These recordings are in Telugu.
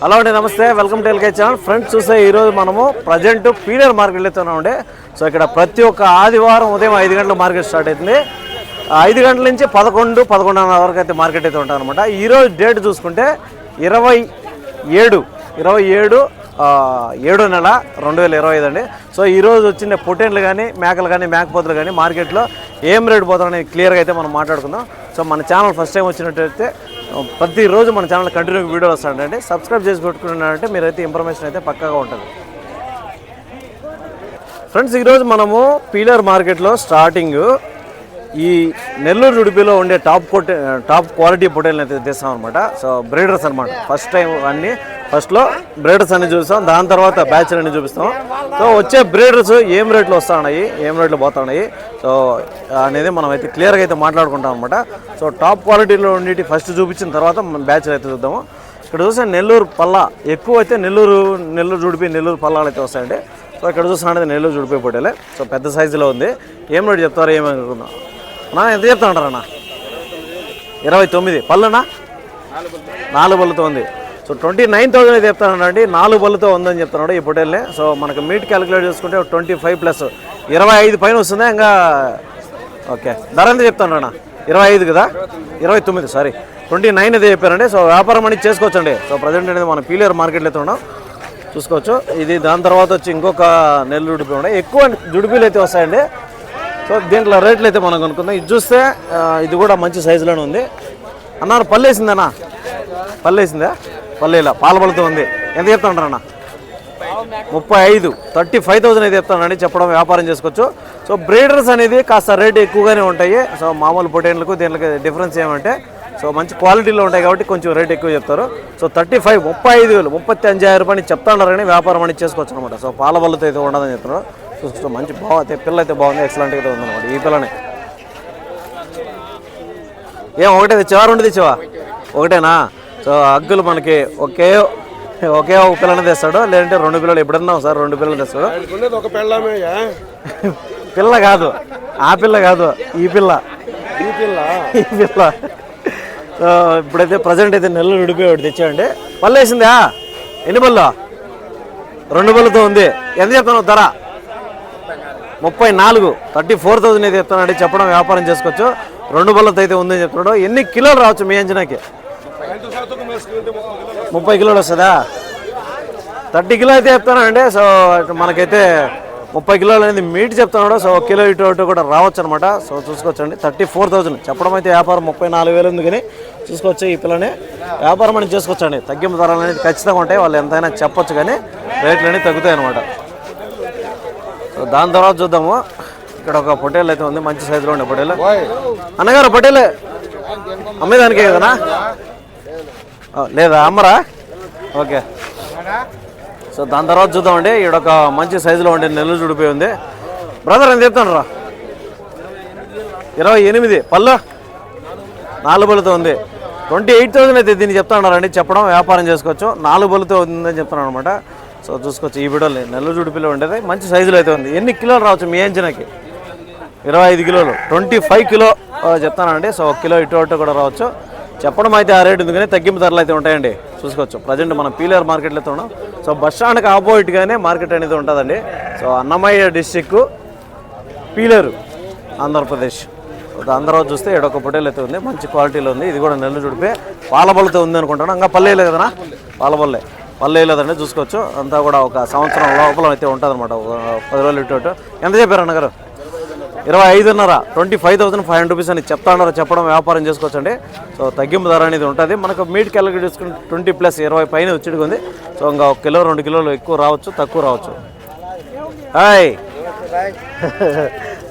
హలో అండి నమస్తే welcome to LK channel friends చూస్తే ఈరోజు మనము ప్రజెంట్ పీడర్ మార్కెట్ ఉండే సో ఇక్కడ ప్రతి ఒక్క ఆదివారం ఉదయం ఐదు గంటల మార్కెట్ స్టార్ట్ అవుతుంది. ఐదు గంటల నుంచి పదకొండు పదకొండున్నర వరకు అయితే మార్కెట్ అయితే ఉంటుంది అనమాట ఈరోజు డేట్ చూసుకుంటే ఇరవై ఏడు ఇరవై ఏడు ఏడో నెల రెండు వేల ఇరవై ఐదు అండి. సో ఈరోజు వచ్చిన పొటెన్లు కానీ మేకలు కానీ మేకపోతులు కానీ మార్కెట్లో ఏం రేటు పోతారని క్లియర్గా అయితే మనం మాట్లాడుకుందాం. సో మన ఛానల్ ఫస్ట్ టైం వచ్చినట్టయితే ప్రతిరోజు మన ఛానల్ కంటిన్యూ వీడియో వస్తాడండి సబ్స్క్రైబ్ చేసి పెట్టుకున్నారంటే మీరైతే ఇన్ఫర్మేషన్ అయితే పక్కాగా ఉంటుంది. ఫ్రెండ్స్ ఈరోజు మనము పీలర్ మార్కెట్లో స్టార్టింగ్ ఈ నెల్లూరు ఉడిపిలో ఉండే టాప్ పొటే టాప్ క్వాలిటీ పొటేల్ని అయితే తెస్తాం అనమాట సో బ్రీడర్స్ అనమాట ఫస్ట్ టైం అన్నీ ఫస్ట్లో బ్రీడర్స్ అన్ని చూపిస్తాం. దాని తర్వాత బ్యాచ్లు అన్ని చూపిస్తాం. సో వచ్చే బ్రీడర్స్ ఏం రేట్లు వస్తున్నాయి ఏం రేట్లు పోతున్నాయి సో అనేది మనం అయితే క్లియర్గా అయితే మాట్లాడుకుంటాం అనమాట సో టాప్ క్వాలిటీలో ఉండేటి ఫస్ట్ చూపించిన తర్వాత మనం అయితే చూద్దాము. ఇక్కడ చూస్తే నెల్లూరు పల్లా ఎక్కువ అయితే నెల్లూరు నెల్లూరు జుడిపి నెల్లూరు పల్లాలు అయితే వస్తాయండి. సో ఇక్కడ చూస్తున్నది నెల్లూరు జుడిపి పొట్టేలే సో పెద్ద సైజులో ఉంది. ఏం రేటు చెప్తారు ఏమనుకుందాం నా ఎంత చెప్తా ఉంటారన్నా? ఇరవై తొమ్మిది. పళ్ళునా? నాలుగు పళ్ళుతో ఉంది. సో ట్వంటీ నైన్ థౌసండ్ అయితే చెప్తానండి. నాలుగు బళ్ళతో ఉందని చెప్తున్నాడు ఈ పొటేల్ని. సో మనకు మీట్ క్యాలిక్యులేట్ చేసుకుంటే ట్వంటీ ఫైవ్ ప్లస్ ఇరవై ఐదు పైన వస్తుందా. ఇంకా ఓకే. ధర ఎంత చెప్తాను అన్న? ఇరవై ఐదు కదా? ఇరవై తొమ్మిది సారీ ట్వంటీ నైన్ అయితే చెప్పారండి. సో వ్యాపారం అనేది చేసుకోవచ్చండి. సో ప్రజెంట్ అనేది మనం పీలియర్ మార్కెట్లో అయితే ఉన్నాం. చూసుకోవచ్చు. ఇది దాని తర్వాత వచ్చి ఇంకొక నెల్లు జుడిపి ఉన్నాయి. ఎక్కువ జుడిపీలు అయితే వస్తాయండి. సో దీంట్లో రేట్లు అయితే మనం కొనుక్కుందాం. ఇది చూస్తే ఇది కూడా మంచి సైజులోనే ఉంది. అన్నారు పల్లేసిందన్నా పల్లేసిందా పల్లేలా పాలబలతో ఉంది. ఎంత చెప్తాంటారన్నా ముప్పై ఐదు థర్టీ ఫైవ్ థౌసండ్ అయితే చెప్తానండి చెప్పడం వ్యాపారం చేసుకోవచ్చు. సో బ్రీడర్స్ అనేది కాస్త రేట్ ఎక్కువగానే ఉంటాయి. సో మామూలు పొటేన్లకు దీనికి డిఫరెన్స్ ఏమంటే సో మంచి క్వాలిటీలో ఉంటాయి కాబట్టి కొంచెం రేట్ ఎక్కువ చెప్తారు. సో థర్టీ ఫైవ్ ముప్పై ఐదు వేలు ముప్పై అഞ്ചాయిరం రూపాయలు కానీ వ్యాపారం అనేది చేసుకోవచ్చు అనమాట సో పాల బల్లతో అయితే ఉండదని చెప్తున్నారు. సో మంచి బాగా అయితే పిల్ల అయితే బాగుంది ఎక్సలెంట్గా అయితే ఉందన్నమాట ఈ పిల్లనే. ఏం ఒకటే తెచ్చావా రెండు తెచ్చావా? ఒకటేనా? సో అగ్గులు మనకి ఒకే ఒకే ఒక పిల్లని తెస్తాడు లేదంటే రెండు పిల్లలు ఎప్పుడన్నా సార్ రెండు పిల్లలు తెస్తాడు. ఒక పిల్ల కాదు ఆ పిల్ల కాదు ఈ పిల్ల. ఈ పిల్ల? ఈ పిల్ల. సో ఇప్పుడైతే ప్రజెంట్ అయితే నెల్లూరు విడిపోయి ఒకటి తెచ్చామండి పళ్ళు వేసిందా? ఎన్ని పళ్ళు? రెండు పళ్ళతో ఉంది. ఎంత చెప్తాను ధర? ముప్పై నాలుగు. థర్టీ ఫోర్ థౌసండ్ అయితే చెప్తానండి. చెప్పడం వ్యాపారం చేసుకోవచ్చు. రెండు బల్లతో అయితే ఉందని చెప్తున్నాడు. ఎన్ని కిలోలు రావచ్చు మీ అంచనాకి? ముప్పై కిలోలు. వస్తుందా? థర్టీ కిలో అయితే చెప్తానండి. సో మనకైతే ముప్పై కిలోలు అనేది మీట్ చెప్తున్నాడు. సో ఒక కిలో ఇటు అటు కూడా రావచ్చు అనమాట సో చూసుకోవచ్చండి. థర్టీ ఫోర్ థౌసండ్ చెప్పడం అయితే వ్యాపారం ముప్పై నాలుగు వేలు ఉంది కానీ చూసుకోవచ్చు ఈ పిల్లని. వ్యాపారం అనేది చేసుకోవచ్చండి. తగ్గింపు ధరలు అనేది ఖచ్చితంగా ఉంటాయి. వాళ్ళు ఎంతైనా చెప్పొచ్చు కానీ రేట్లు అనేవి తగ్గుతాయి అనమాట సో దాని తర్వాత చూద్దాము. ఇక్కడ ఒక పొటేల్ అయితే ఉంది. మంచి సైజులో ఉండే పొటేల్. అన్నగారు పొటేల్. అమ్మేదానికే కదనా లేదా అమ్మరా? ఓకే. సో దాని తర్వాత చూద్దామండి. ఇక్కడ ఒక మంచి సైజులో ఉండే నెల్లు చూడిపోయి ఉంది. బ్రదర్ ఎంత చెప్తాను రా ఇరవై ఎనిమిది. పళ్ళు? నాలుగు బలుతో ఉంది. ట్వంటీ ఎయిట్ థౌసండ్ అయితే దీన్ని చెప్తాన్నారండి చెప్పడం వ్యాపారం చేసుకోవచ్చు. నాలుగు బలుతో ఉందని చెప్తున్నాను అనమాట సో చూసుకోవచ్చు. ఈ వీడియోలో నెల్లు జుడిపిలో ఉండేది. మంచి సైజులో అయితే ఉంది. ఎన్ని కిలోలు రావచ్చు మీ అంచనాకి? ఇరవై ఐదు కిలోలు. ట్వంటీ ఫైవ్ కిలో చెప్తానండి. సో ఒక కిలో ఇటు అటు కూడా రావచ్చు. చెప్పడం అయితే ఆ రేటు ఎందుకని తగ్గింపు ధరలు అయితే ఉంటాయండి. చూసుకోవచ్చు. ప్రజెంట్ మనం పీలర్ మార్కెట్లో అయితే ఉన్నాం. సో బస్ స్టాండ్కి ఆపోజిట్గానే మార్కెట్ అనేది ఉంటుందండి. So Annamayya district Pileru Andhra Pradesh. అందరూ చూస్తే ఒక పొటేలు అయితే ఉంది. మంచి క్వాలిటీలో ఉంది. ఇది కూడా నెల్లు చుడిపే. పాలబల్లతో ఉంది అనుకుంటాను. ఇంకా పల్లె కదనా? పాలబల్లే పల్లె లేదండి. చూసుకోవచ్చు. అంతా కూడా ఒక సంవత్సరం లోపల అయితే ఉంటుంది అనమాట పది రోజులు ఇటు. ఎంత చెప్పారు అన్నగారు? ఇరవై ఐదున్నర twenty five thousand five hundred rupees అని చెప్తాన్నారు చెప్పడం వ్యాపారం చేసుకోవచ్చండి. సో తగ్గింపు ధర అనేది ఉంటుంది. మనకు మీట్ క్యాలిక్యులేట్ తీసుకుంటే ట్వంటీ ప్లస్ ఇరవై పైన వచ్చిడికి ఉంది. సో ఇంకా ఒక కిలో రెండు కిలోలు ఎక్కువ రావచ్చు తక్కువ రావచ్చు. హాయ్.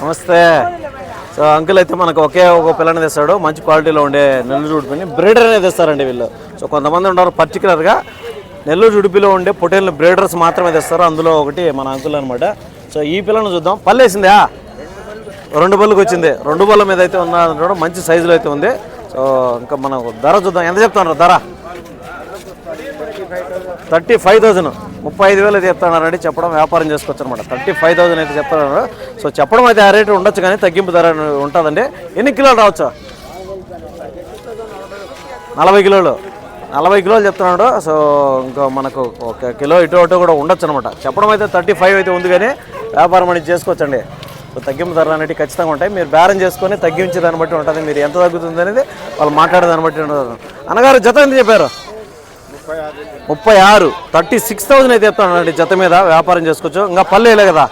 నమస్తే. సో అంకుల్ అయితే మనకు ఒకే ఒక పిల్లని తెస్తాడు. మంచి క్వాలిటీలో ఉండే నెల్లూరు ఉడిపిని బ్రీడర్ అనేది తెస్తారండి వీళ్ళు. సో కొంతమంది ఉన్నారు పర్టికులర్గా నెల్లూరు ఉడిపిలో ఉండే పొటేల్ బ్రీడర్స్ మాత్రమే తెస్తారు. అందులో ఒకటి మన అంకుల్ అనమాట సో ఈ పిల్లని చూద్దాం. పల్లేసిందా రెండు బళ్ళకి వచ్చింది. రెండు బళ్ళ మీద అయితే ఉన్న మంచి సైజులో అయితే ఉంది. సో ఇంకా మనం ధర చూద్దాం. ఎంత చెప్తున్నారు ధర? థర్టీ ఫైవ్ థౌసండ్ ముప్పై ఐదు వేలు అయితే చెప్తున్నారండి చెప్పడం వ్యాపారం చేసుకోవచ్చు అనమాట థర్టీ ఫైవ్ థౌసండ్ అయితే చెప్తున్నారు. సో చెప్పడం అయితే ఆ రేటు ఉండొచ్చు కానీ తగ్గింపు ధర ఉంటుందండి. ఎన్ని కిలోలు రావచ్చు? నలభై కిలోలు. నలభై కిలోలు చెప్తున్నాడు. సో ఇంకా మనకు ఒక కిలో ఇటు అటు కూడా ఉండొచ్చు అనమాట. చెప్పడం అయితే థర్టీ ఫైవ్ అయితే ఉంది కానీ వ్యాపారం అనేది చేసుకోవచ్చండి. తగ్గింపు ధరలు అనేవి ఖచ్చితంగా ఉంటాయి. మీరు బేరం చేసుకొని తగ్గించే దాన్ని బట్టి ఉంటుంది. మీరు ఎంత తగ్గుతుంది అనేది వాళ్ళు మాట్లాడే దాన్ని బట్టి ఉంటుంది. అన్నగారు జత ఎంత చెప్పారు? ముప్పై ఆరు. థర్టీ సిక్స్ థౌసండ్ అయితే చెప్తానండి జత మీద వ్యాపారం చేసుకోవచ్చు. ఇంకా పల్లెలే కదా?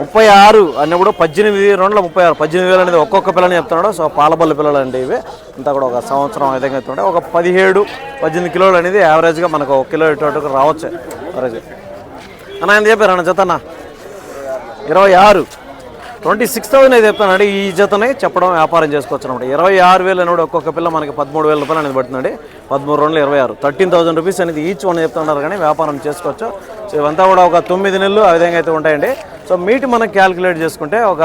ముప్పై ఆరు అన్నప్పుడు పద్దెనిమిది రెండు ముప్పై ఆరు. పద్దెనిమిది వేలు అనేది ఒక్కొక్క పిల్లని చెప్తున్నాడు. సో పాలబల్ల పిల్లలు అండి ఇవి. ఇంత కూడా ఒక సంవత్సరం విధంగా అవుతుంటాయి ఒక పదిహేడు పద్దెనిమిది కిలోలు అనేది యావరేజ్గా మనకు ఒక కిలో ఇటు అటుకు రావచ్చు. యావరేజ్ అన్న ఎంత చెప్పారు? అన్న జత అన్న? ఇరవై ఆరు. ట్వంటీ సిక్స్ థౌసండ్ అయితే చెప్తానండి ఈ జతనే చెప్పడం వ్యాపారం చేసుకోవచ్చు అనమాట ఇరవై ఆరు వేలు అనేది ఒక్కొక్క పిల్ల మనకి పదమూడు వేల రూపాయలు అనేది పడుతుందండి పదమూడు రెండు ఇరవై ఆరు. థర్టీన్ థౌసండ్ రూపీస్ అనేది ఈచ్ వన్ చెప్తున్నారు కానీ వ్యాపారం చేసుకోవచ్చు. సో ఇవంతా కూడా ఒక తొమ్మిది నెలలు ఆ విధంగా అయితే ఉంటాయండి. సో మీట్ మనం క్యాలిక్యులేట్ చేసుకుంటే ఒక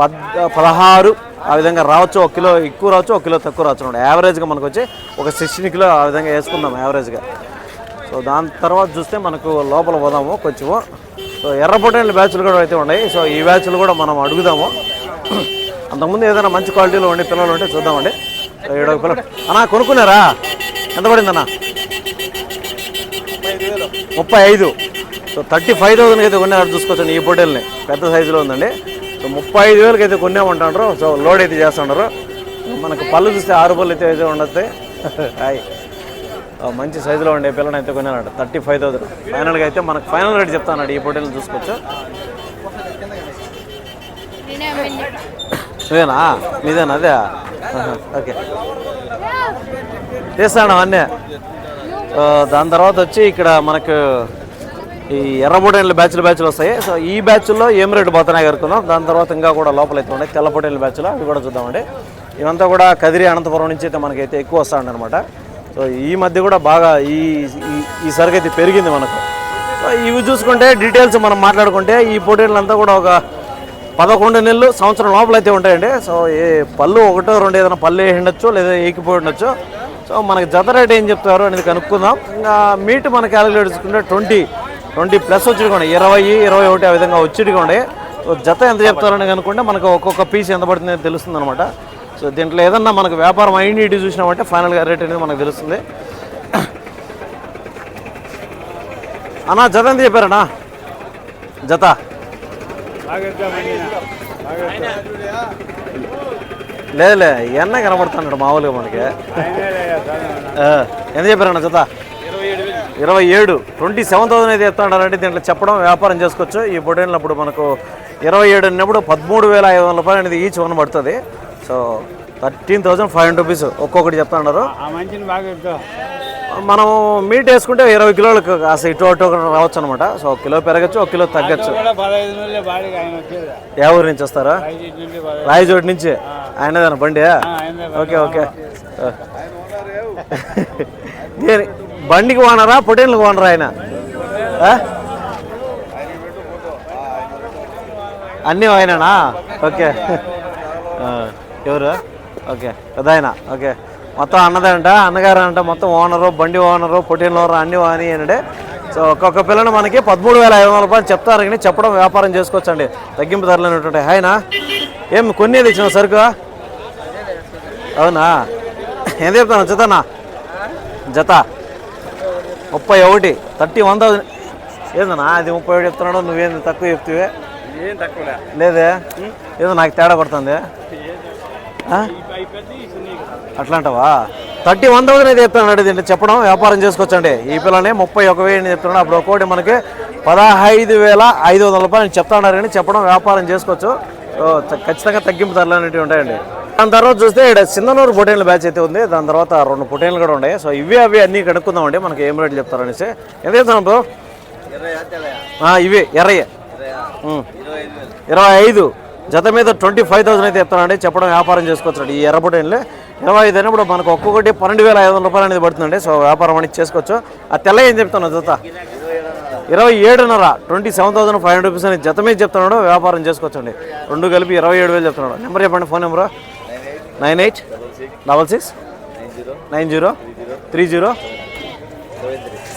పద్ పదహారు ఆ విధంగా రావచ్చు. ఒక కిలో ఎక్కువ రావచ్చు ఒక కిలో తక్కువ రావచ్చు అనమాట యావరేజ్గా మనకు వచ్చి ఒక సిక్స్టీన్ కిలో ఆ విధంగా వేసుకుందాం యావరేజ్గా సో దాని తర్వాత చూస్తే మనకు లోపల పోదాము కొంచెము. సో ఎర్రపొట్టేళ్ళ బ్యాచ్లు కూడా అయితే ఉన్నాయి. సో ఈ బ్యాచ్లు కూడా మనం అడుగుదాము. అంతకుముందు ఏదైనా మంచి క్వాలిటీలో ఉండే పిల్లలు ఉంటే చూద్దామండి. సో ఏడో పిల్లలు అన్నా కొనుక్కున్నారా? ఎంత పడిందన్నా? ముప్పై ఐదు. సో థర్టీ ఫైవ్ థౌసండ్కి అయితే కొన్నారు చూసుకోవచ్చండి ఈ పొట్టేల్ని పెద్ద సైజులో ఉందండి. సో ముప్పై ఐదు వేలకి అయితే కొన్నామంటారు సో లోడ్ అయితే చేస్తున్నారు మనకు పళ్ళు చూస్తే ఆరు పళ్ళు అయితే అయితే ఉండొచ్చు హాయ్. మంచి సైజులో ఉండే పిల్లని అయితే కొన్నాడు థర్టీ ఫైవ్ థౌసండ్. ఫైనల్గా అయితే మనకు ఫైనల్ రేట్ చెప్తాను ఈ పొట్టేలు చూసుకోవచ్చు? ఇదేనా మీదేనా అదే? ఓకే. చేస్తాను అన్నీ. దాని తర్వాత వచ్చి ఇక్కడ మనకు ఈ ఎర్రబొటేళ్ళ బ్యాచ్లు బ్యాచ్లు వస్తాయి. సో ఈ బ్యాచ్లో ఏం రేటు పోతున్నాయి కనుక్కుందాం దాని తర్వాత ఇంకా కూడా లోపల అయితే ఉన్నాయి తెల్లపొటేళ్ళ బ్యాచ్లో. అవి కూడా చూద్దామండి. ఇవంతా కూడా కదిరి అనంతపురం నుంచి అయితే మనకైతే ఎక్కువ వస్తూ అనమాట సో ఈ మధ్య కూడా బాగా ఈ ఈ- ఈ సరుకు అయితే పెరిగింది మనకు. సో ఇవి చూసుకుంటే డీటెయిల్స్ మనం మాట్లాడుకుంటే ఈ పోటీలంతా కూడా ఒక పదకొండు నెలలు సంవత్సరం లోపల అయితే ఉంటాయండి. సో ఏ పళ్ళు ఒకటో రెండు ఏదైనా పళ్ళు వేయండొచ్చు లేదా ఏకిపోయి ఉండొచ్చు. సో మనకి జత రేట్ ఏం చెప్తారు అనేది కనుక్కుందాం. ఇంకా మీట్ మన క్యాలిక్యులేట్ చేసుకుంటే ట్వంటీ ట్వంటీ ప్లస్ వచ్చి ఇరవై ఇరవై ఒకటి ఆ విధంగా వచ్చి సో జత ఎంత చెప్తారని కనుక్కుంటే మనకు ఒక్కొక్క పీస్ ఎంత పడుతుంది తెలుస్తుంది అనమాట సో దీంట్లో ఏదన్నా మనకు వ్యాపారం అయిన చూసినామంటే ఫైనల్గా రేట్ అనేది మనకు తెలుస్తుంది. అన్నా జత ఎంత చెప్పారన్నా? జత? లేదులే ఎన్న కనబడుతున్నాడు మామూలుగా మనకి. ఎంత చెప్పారన్న జత? ఇరవై ఏడు. ట్వంటీ సెవెన్ థౌసండ్ అయితే చెప్తాడారంటే దీంట్లో చెప్పడం వ్యాపారం చేసుకోవచ్చు. ఈ పొటేళ్ళప్పుడు మనకు ఇరవై ఏడు అన్నప్పుడు పదమూడు వేల ఐదు వందల రూపాయలు అనేది ఈచ్ వన్ పడుతుంది. So thirteen thousand five hundred rupees ఒక్కొక్కటి చెప్తా ఉన్నారు ఆ మంచిని బాగా చెప్తావు మనం మీట్ వేసుకుంటే ఇరవై కిలోలకు కాస్త ఇటు అటు ఒకటి రావచ్చు అనమాట సో ఒక కిలో పెరగచ్చు ఒక కిలో తగ్గచ్చు. ఏ ఊరు నుంచి వస్తారా? రాయచోటి నుంచి? ఆయనదేనా బండి? Okay okay. దేని? బండికి వానరా పొటేళ్ళకి వానరా ఆయన? అన్నీ ఆయననా? ఓకే. ఎవరు? ఓకే. పెద్ద ఆయన. ఓకే. మొత్తం అన్నదంట అన్నగారు అంట మొత్తం ఓనరు బండి ఓనరు పొట్టేళ్ళ ఓనరు అన్ని అని అనంటే సో ఒక్కొక్క పిల్లని మనకి పదమూడు వేల ఐదు వందల రూపాయలు చెప్తారు కానీ చెప్పడం వ్యాపారం చేసుకోవచ్చండి. తగ్గింపు ధరలు అనేటువంటి ఆయన ఏం కొన్ని తెచ్చిన సరుకు? అవునా? ఏం చెప్తాను జతనా? జత? ముప్పై ఒకటి. Thirty one thousand. ఏందన్నా? అది ముప్పై ఒకటి చెప్తున్నాడు నువ్వేంది తక్కువ చెప్తివే? లేదే? ఏదో నాకు తేడా పడుతుంది? అట్లా అంటావా థర్టీ వన్ థౌసండ్ అయితే చెప్తున్నాడు దీంట్లో చెప్పడం వ్యాపారం చేసుకోవచ్చండి. ఈ పిల్లనే ముప్పై ఒక వెయ్యి చెప్తున్నాడు. అప్పుడు ఒక్కోటి మనకి పదహైదు వేల ఐదు వందల రూపాయలు చెప్తా ఉన్నారు కానీ చెప్పడం వ్యాపారం చేసుకోవచ్చు. ఖచ్చితంగా తగ్గింపు ధరలు అనేవి ఉంటాయండి. దాని తర్వాత చూస్తే ఇక్కడ సింధనూరు పొటేన్ల బ్యాచ్ అయితే ఉంది. దాని తర్వాత రెండు పొటేన్లు కూడా ఉన్నాయి. సో ఇవి అవి అన్నీ కనుక్కుందామండి మనకి ఏం రేట్లు చెప్తారనేసి. ఎంత చెప్తాను బ్రో? ఇవి ఎర్రయ్య. ఇరవై ఐదు. జత మీద ట్వంటీ ఫైవ్ థౌసండ్ అయితే చెప్తానండి చెప్పడం వ్యాపారం చేసుకోవచ్చు ఈ ఎర్రబొటైన్లు ఇరవై ఐదు అయినప్పుడు మనకు ఒక్కొక్కటి పన్నెండు వేల ఐదు వందల రూపాయలు అనేది పడుతుందండి. సో వ్యాపారం అనేది చేసుకోవచ్చు. ఆ తెల్ల ఏం చెప్తాను జత? ఇరవై ఏడున్నర twenty seven thousand five hundred rupees అని జత మీద చెప్తున్నాడు. వ్యాపారం చేసుకోవచ్చండి. రెండు కలిపి ఇరవై ఏడు వేలు చెప్తున్నాడు. నెంబర్ చెప్పండి phone number? Nine eight double six nine zero three zero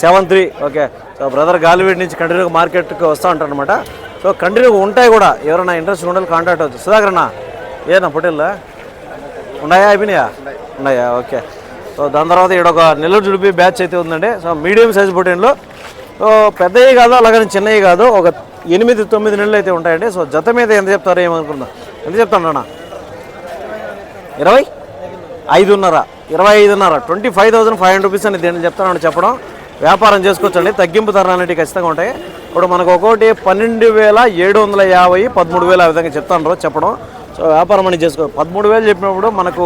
seven three. Okay. So brother Galiveedu నుంచి కంటిన్యూగా మార్కెట్కి వస్తూ ఉంటారనమాట సో కంటిన్యూగా ఉంటాయి కూడా. ఎవరైనా ఇంట్రెస్ట్ ఉండాలి కాంటాక్ట్ అవ్వచ్చు. సుధాకర్ అన్న ఏనా పొట్టేళ్ళ ఉన్నాయా అయిపోయినాయా? ఉన్నాయా? ఓకే. సో దాని తర్వాత ఇక్కడ ఒక నెల్లూరు జుడిపి బ్యాచ్ అయితే ఉందండి. సో మీడియం సైజ్ పొటేన్లో సో పెద్దవి కాదు అలాగని చిన్నవి కాదు. ఒక ఎనిమిది తొమ్మిది నెలలు అయితే ఉంటాయండి. సో జత మీద ఎంత చెప్తారో ఏమనుకుందా? ఎంత చెప్తాను అన్న ఇరవై? ఐదున్నర. ఇరవై ఐదున్నర. Twenty five thousand five hundred rupees అని దీన్ని చెప్తానని చెప్పడం. వ్యాపారం చేసుకోవచ్చండి. తగ్గింపు ధరలు అనేవి ఖచ్చితంగా ఉంటాయి. ఇప్పుడు మనకు ఒక్కోటి పన్నెండు వేల ఏడు వందల యాభై పదమూడు వేలు ఆ విధంగా చెప్తాను చెప్పడం. సో వ్యాపారం అని చేసుకో పదమూడు వేలు చెప్పినప్పుడు మనకు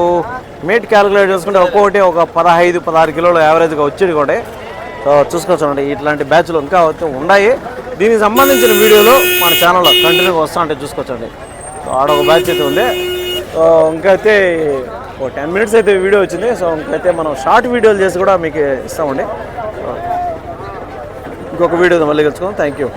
మీట్ క్యాలిక్యులేట్ చేసుకుంటే ఒక్కొక్కటి ఒక పదహైదు పదహారు కిలోలు యావరేజ్గా వచ్చేది కూడా. సో చూసుకోవచ్చండి ఇట్లాంటి బ్యాచ్లు ఇంకా అయితే ఉన్నాయి. దీనికి సంబంధించిన వీడియోలు మన ఛానల్లో కంటిన్యూగా వస్తూ చూసుకోవచ్చండి సో ఆడ ఒక బ్యాచ్ అయితే ఉంది. సో ఇంకైతే ఒక టెన్ మినిట్స్ అయితే వీడియో వచ్చింది. సో ఇంకైతే మనం షార్ట్ వీడియోలు చేసి కూడా మీకు ఇస్తామండి. ఇంకొక వీడియో మళ్ళీ కలుసుకుందాం. Thank you